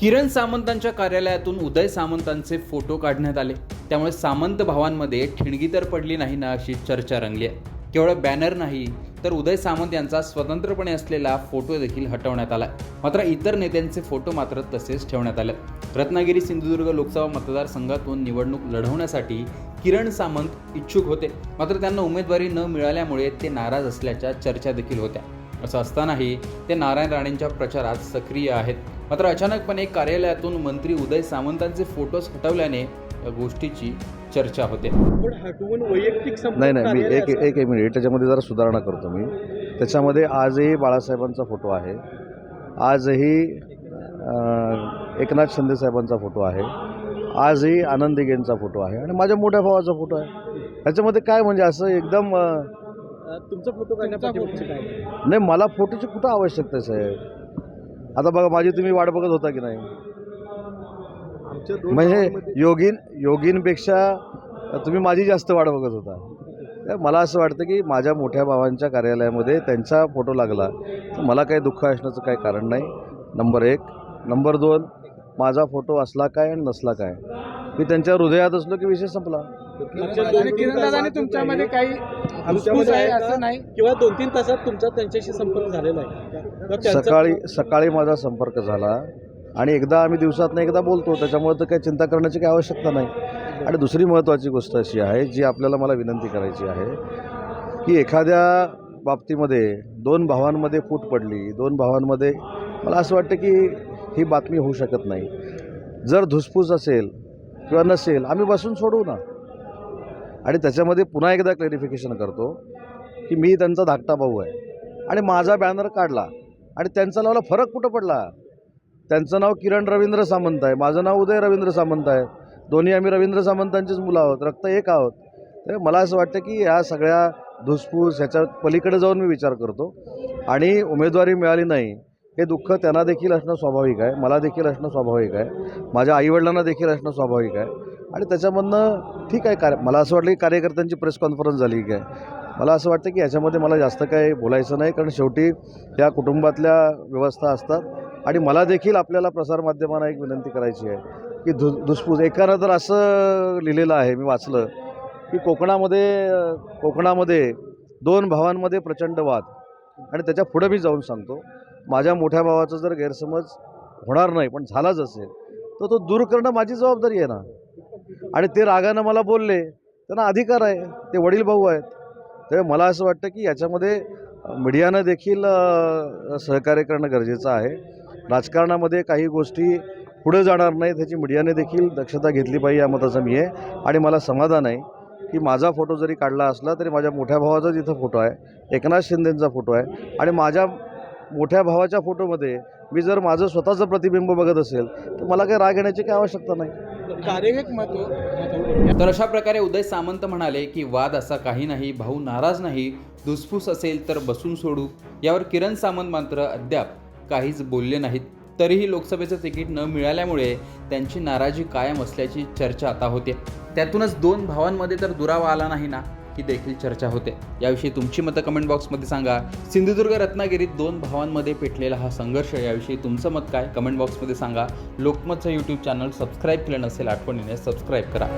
किरण सामंतांच्या कार्यालयातून उदय सामंतांचे फोटो काढण्यात आले. त्यामुळे सामंत भावांमध्ये ठिणगी तर पडली नाही ना अशी चर्चा रंगली आहे. केवळ बॅनर नाही तर उदय सामंत यांचा स्वतंत्रपणे असलेला फोटो देखील हटवण्यात आला मात्र इतर नेत्यांचे फोटो मात्र तसेच ठेवण्यात आले. रत्नागिरी सिंधुदुर्ग लोकसभा मतदारसंघातून निवडणूक लढवण्यासाठी किरण सामंत इच्छुक होते. मात्र त्यांना उमेदवारी न मिळाल्यामुळे ते नाराज असल्याच्या चर्चा देखील होत्या. असं असतानाही ते नारायण राणेंच्या प्रचारात सक्रिय आहेत. मात्र अचानकपणे कार्यालयातून मंत्री उदय सामंतांचे फोटोज हटवल्याने या गोष्टीची चर्चा होते. पण हटवून वैयक्तिक संपर्क नाही नाही मी एक एक एक मिनिट. त्याच्यामध्ये जरा सुधारणा करतो मी. त्याच्यामध्ये आजही बाळासाहेबांचा फोटो आहे. आजही एकनाथ शिंदे साहेबांचा फोटो आहे. आजही आनंद दिघेंचा फोटो आहे. आणि माझ्या मोठ्या भावाचा फोटो आहे. ह्याच्यामध्ये काय म्हणजे असं एकदम तुमचा फोटो काढण्यापाठी काय? नाही मला फोटोची कुठं आवश्यकता आहे साहेब? आता बघा माझी तुम्ही वाट बघत होता की नाही? म्हणजे योगीन योगीनपेक्षा तुम्ही माझी जास्त वाट बघत होता. मला असं वाटतं की माझ्या मोठ्या भावांच्या कार्यालयामध्ये त्यांचा फोटो लागला तर मला काही दुःख असण्याचं काही कारण नाही. नंबर एक. नंबर दोन माझा फोटो असला काय आणि नसला काय. मी त्यांच्या हृदयात असलो की विषय संपला. किरणदादांनी तासात तुमच्यामध्ये काही आहे? असं नाही? किंवा दोन तीन तासात तुमचा त्यांच्याशी संपर्क झालेला आहे. सकाळी सकाळी माझा संपर्क झाला आणि एकदा आम्ही दिवसातनं एकदा बोलतो त्याच्यामुळे तर काही चिंता करण्याची काही आवश्यकता नाही. आणि दुसरी महत्त्वाची गोष्ट अशी आहे जी आपल्याला मला विनंती करायची आहे की एखाद्या बाबतीमध्ये दोन भावांमध्ये फूट पडली दोन भावांमध्ये मला असं वाटतं की ही बातमी होऊ शकत नाही. जर धुसफूस असेल किंवा नसेल आम्ही बसून सोडवू ना. आणि त्याच्यामध्ये पुन्हा एकदा क्लॅरिफिकेशन करतो की मी त्यांचा धाकटा भाऊ आहे. आणि माझा बॅनर काढला आणि त्यांचा लावला फरक कुठं पडला? त्यांचं नाव किरण रवींद्र सामंत आहे. माझं नाव उदय रवींद्र सामंत आहे. दोन्ही आम्ही रवींद्र सामंतांचीच मुलं आहोत. रक्त एक आहोत. तर मला असं वाटतं की ह्या सगळ्या धुसफूस ह्याच्या पलीकडे जाऊन मी विचार करतो. आणि उमेदवारी मिळाली नाही हे दुःख त्यांना देखील असणं स्वाभाविक आहे. मला देखील असणं स्वाभाविक आहे. माझ्या आईवडिलांना देखील असणं स्वाभाविक आहे. आणि त्याच्यामधनं ठीक आहे कार्य मला असं वाटलं की कार्यकर्त्यांची प्रेस कॉन्फरन्स झाली काय. मला असं वाटतं की याच्यामध्ये मला जास्त काही बोलायचं नाही कारण शेवटी त्या कुटुंबातल्या व्यवस्था असतात. आणि मला देखील आपल्याला प्रसारमाध्यमांना एक विनंती करायची आहे की धु धुसफूस. एकानं तर असं लिहिलेलं आहे मी वाचलं की कोकणामध्ये कोकणामध्ये दोन भावांमध्ये प्रचंड वाद. आणि त्याच्या पुढं मी जाऊन सांगतो माझ्या मोठ्या भावाचा जर गैरसमज होणार नाही पण झालाच असेल तर तो दूर करणं माझी जबाबदारी आहे ना. आणि ते रागानं मला बोलले त्यांना अधिकार आहे ते वडील भाऊ आहेत. त्यामुळे मला असं वाटतं की याच्यामध्ये मीडियानं देखील सहकार्य करणं गरजेचं आहे. राजकारणामध्ये काही गोष्टी पुढे जाणार नाही त्याची मीडियाने देखील दक्षता घेतली पाहिजे या मताचं मी आहे. आणि मला समाधान आहे की माझा फोटो जरी काढला असला तरी माझ्या मोठ्या भावाचा जिथं फोटो आहे एकनाथ शिंदेंचा फोटो आहे. आणि माझ्या मोठ्या भावाच्या फोटोमध्ये मी जर माझं स्वतःचं प्रतिबिंब बघत असेल तर मला काही राग येण्याची काही आवश्यकता नाही. कार्य एक महत्त्व तर अशा प्रकारे उदय सामंत म्हणाले की वाद असा काही नाही भाऊ नाराज नाही धुसफूस असेल तर बसून सोडू. यावर किरण सामंत मात्र अद्याप काहीच बोलले नाहीत. तरीही लोकसभेचं तिकीट न मिळाल्यामुळे त्यांची नाराजी कायम असल्याची चर्चा आता होते. त्यातूनच दोन भावांमध्ये तर दुरावा आला नाही ना? ही देखील चर्चा होते. याविषयी तुमची मतं कमेंट बॉक्समध्ये सांगा. सिंधुदुर्ग रत्नागिरीत दोन भावांमध्ये पेटलेला हा संघर्ष याविषयी तुमचं मत काय? कमेंट बॉक्समध्ये सांगा. लोकमतचं यूट्यूब चॅनल सबस्क्राईब केलं नसेल आठवणीने सबस्क्राईब करा.